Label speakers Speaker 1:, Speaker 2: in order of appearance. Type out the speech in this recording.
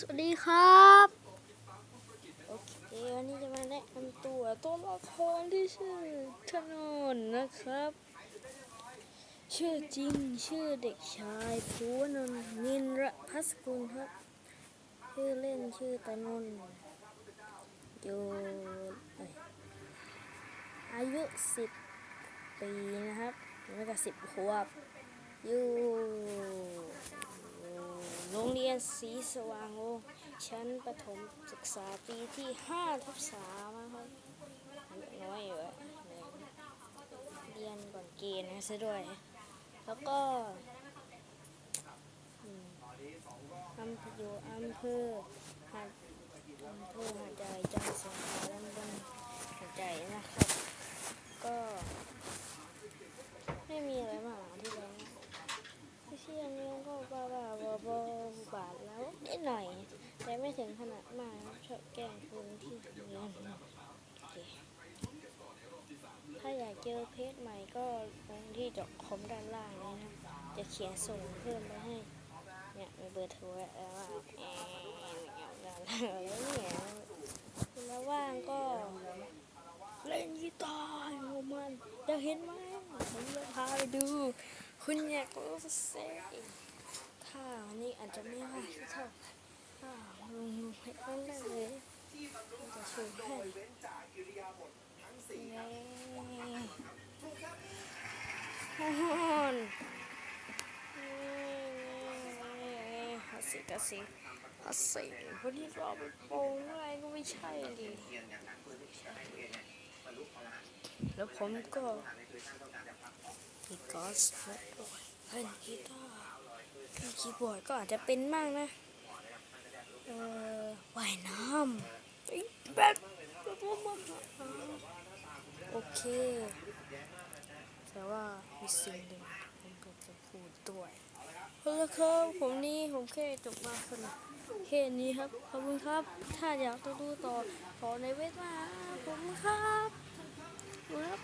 Speaker 1: สวัสดีครับ โอเควันนี้จะมาแนะนำตัวตัวละครที่ชื่อธนนนะครับ ชื่อจริงชื่อเด็กชายภูวนนท์นินรพัสกุลครับ ชื่อเล่นชื่อตนนท์อยู่เอ้ยอายุสิบปีนะครับแล้วก็สิบขวบอยู่ โรงเรียนสีสว่างโลกชั้นประถมศึกษาปีที่5ทับ3นะครับอายุน้อยอยู่อะเรียนก่อนเกณฑ์นะซะด้วย แล้วก็อำเภออำเภอหัดอำเภอหัดใหญ่จังสงขลาลำบนหาดใหญ่นะครับ ก็ ไม่มีอะไรมากหลังที่แล้วที่เชื่อนี้ก็บ้าบ้าบอบอบาดแล้วนิดหน่อย แต่ ไม่ถึงขนาดมากชอบแกล้งคนที่เรียนถ้าอยากเจอเพจใหม่ก็ลงที่จดคอมด้านล่างนี้นะครับจะเขียนส่งเพิ่มไปให้ เนี่ยมีเบอร์โทรแล้วว่าแอนด้านล่างแล้วเนี่ยแล้วว่างก็เล่นกีตาร์ของมันอยากเห็นไหมผมจะพาไปดู คุณอยากรู้สิถ้าวันนี้อาจจะไม่ว่าที่เท่า งลงให้ต้นได้เลยจะช่วยให้เย้ฮอนฮัสสิฮัสสิฮัสสิคนที่รอไปโปงอะไรก็ไม่ใช่ดิแล้วผมก็มีกอสและด้ยเล่นกีตาร์คีย์บอร์ดก็อาจจะเป็นมากนะ เอ่อว่ายน้ำไอ้ แบบโอเค แต่ว่ามีสิ่งหนึ่งผมก็จะพูดด้วยเอาละครับผมนี่ผมแค่จบมาคนแค่นี้ครับ ขอบคุณครับ ถ้าอยากดูต่อขอในเว็บมาผมครับครับ